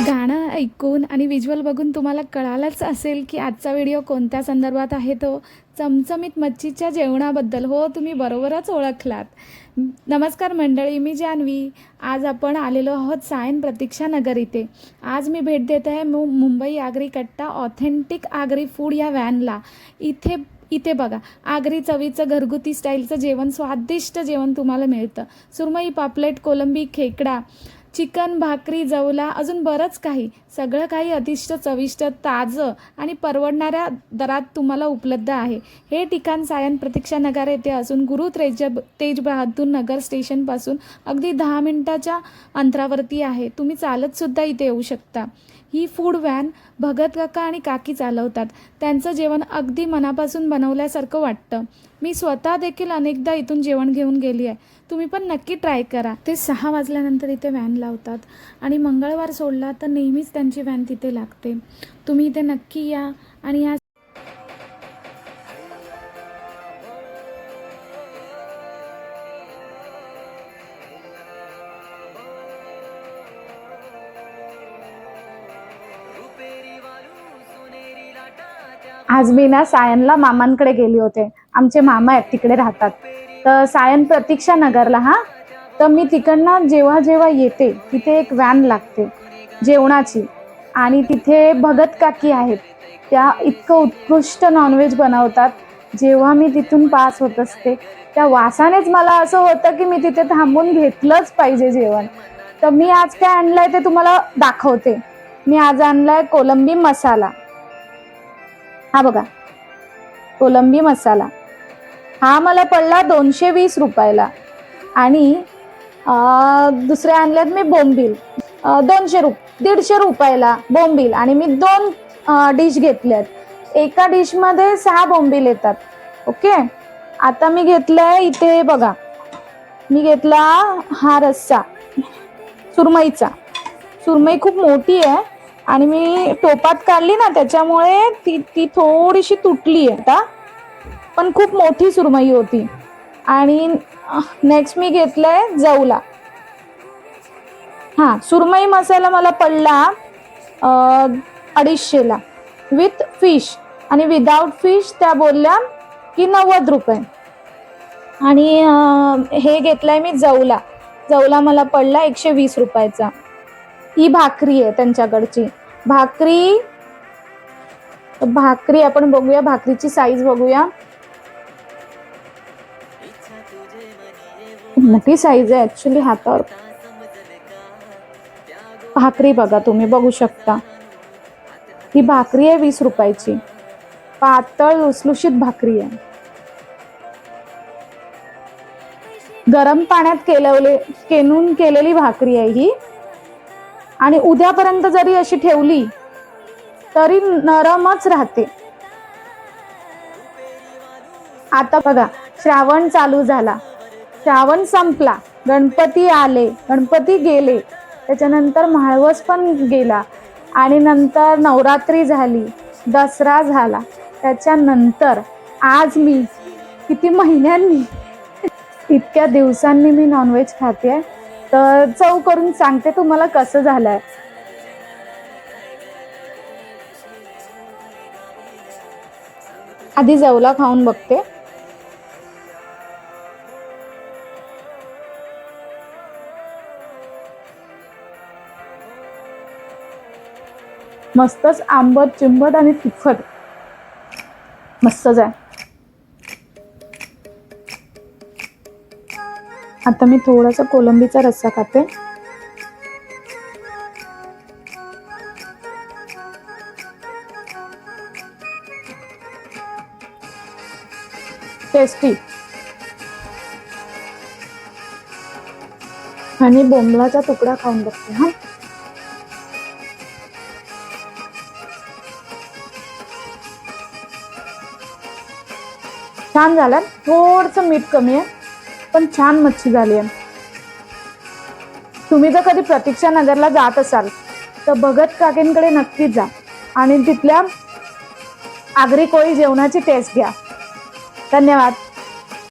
गाणं ऐकून आणि व्हिज्युअल बघून तुम्हाला कळालंच असेल की आजचा व्हिडिओ कोणत्या संदर्भात आहे तो. चमचमीत मच्छीच्या जेवणाबद्दल. हो तुम्ही बरोबरच ओळखलात. नमस्कार मंडळी मी जान्हवी आज आपण आलेलो आहोत सायन प्रतीक्षा नगर इथे. आज मी भेट देत आहे मु मुंबई आगरी कट्टा ऑथेंटिक आगरी फूड या व्हॅनला. इथे इथे बघा. आगरी चवीचं घरगुती स्टाईलचं जेवण स्वादिष्ट जेवण तुम्हाला मिळतं. सुरमई पापलेट कोलंबी खेकडा चिकन भाकरी जवला अजून बरंच काही. सगळं काही अतिष्ट चविष्ट ताजं आणि परवडणाऱ्या दरात तुम्हाला उपलब्ध आहे. हे ठिकाण सायन प्रतीक्षा नगर येथे असून गुरु तेज तेज बहादूर नगर स्टेशनपासून अगदी दहा मिनटाच्या अंतरावरती आहे. तुम्ही चालतसुद्धा इथे येऊ शकता. ही फूड व्हॅन भगत काका आणि काकी चालवतात. त्यांचं जेवण अगदी मनापासून बनवल्यासारखं वाटतं. मी स्वतः देखील अनेकदा इथून जेवण घेऊन गेली आहे. तुम्ही पण नक्की ट्राय करा. ते सहा वाजल्यानंतर इथे व्हॅन लावतात आणि मंगळवार सोडला तर नेहमीच त्यांची व्हॅन तिथे लागते. तुम्ही इथे नक्की या आणि या आज मी ना सायनला मामांकडे गेले होते. आमचे मामा आहेत तिकडे राहतात. तर सायन प्रतीक्षा नगरला हा. तर मी तिकडनं जेव्हा जेव्हा येते तिथे एक व्हॅन लागते जेवणाची. आणि तिथे भगत काकी आहेत. त्या इतकं उत्कृष्ट नॉनव्हेज बनवतात. जेव्हा मी तिथून पास होत असते त्या वासानेच मला असं होतं की मी तिथे थांबून घेतलंच पाहिजे जेवण. तर मी आज काय आणलंय ते तुम्हाला दाखवते. मी आज आणलाय कोलंबी मसाला. हा बघा. कोलंबी मसाला. हा मला पडला दोनशे वीस रुपयाला. आणि अं, दुसरे आणलेत मी बोंबील. दोनशे रुप दीडशे रुपयाला बोंबील. आणि मी दोन डिश घेतल्यात. एका डिशमध्ये सहा बोंबील येतात. ओके? आता मी घेतलंय इथे बघा. मी घेतला हा रस्सा. सुरमईचा. सुरमई खूप मोठी आहे. आणि मी टोपात काढली ना त्याच्यामुळे ती ती थोडीशी तुटली आहे आता. पण खूप मोठी सुरमई होती. आणि नेक्स्ट मी घेतलंय जवला. हां सुरमई मसाला मला पडला अडीचशेला विथ फिश आणि विदाऊट फिश त्या बोलल्या की नव्वद रुपये. आणि हे घेतलंय मी जवला. जवला मला पडला एकशे वीस रुपयाचा. ही भाकरी आहे त्यांच्याकडची. भाकरी भाकरी आपण बघूया भाकरीची साईज बघूया. मोठी साईज आहे. ॲक्च्युली हातावर भाकरी बघा तुम्ही बघू शकता. ही भाकरी आहे वीस रुपयाची. पातळ लुसलुशीत भाकरी आहे. गरम पाण्यात केलवले केनून केलेली भाकरी आहे ही. आणि उद्यापर्यंत जरी अशी ठेवली तरी नरमच राहते. आता बघा श्रावण चालू झाला. श्रावण संपला गणपती आले गणपती गेले. त्याच्यानंतर म्हाळवस पण गेला आणि नंतर नवरात्री झाली दसरा झाला. त्याच्यानंतर आज मी किती महिन्यांनी इतक्या दिवसांनी मी नॉनव्हेज खाते आहे तर चव करून सांगते तुम्हाला कसं झालं आहे आधी जवला खाऊन बघते. मस्तच आंबट चिंबट आणि तिखट. मस्तच आहे. आता मी थोडासा कोलंबीचा रस्सा खाते. टेस्टी आणि बोंबलाचा तुकडा खाऊन बघते हा. छान झाला. थोडस मीठ कमी आहे पण छान मच्छी झाली आहे. तुम्ही जर कधी प्रतीक्षा नगरला जात असाल तर भगत काकींकडे नक्कीच जा आणि तिथल्या आगरी कोळी जेवणाची टेस्ट घ्या. धन्यवाद.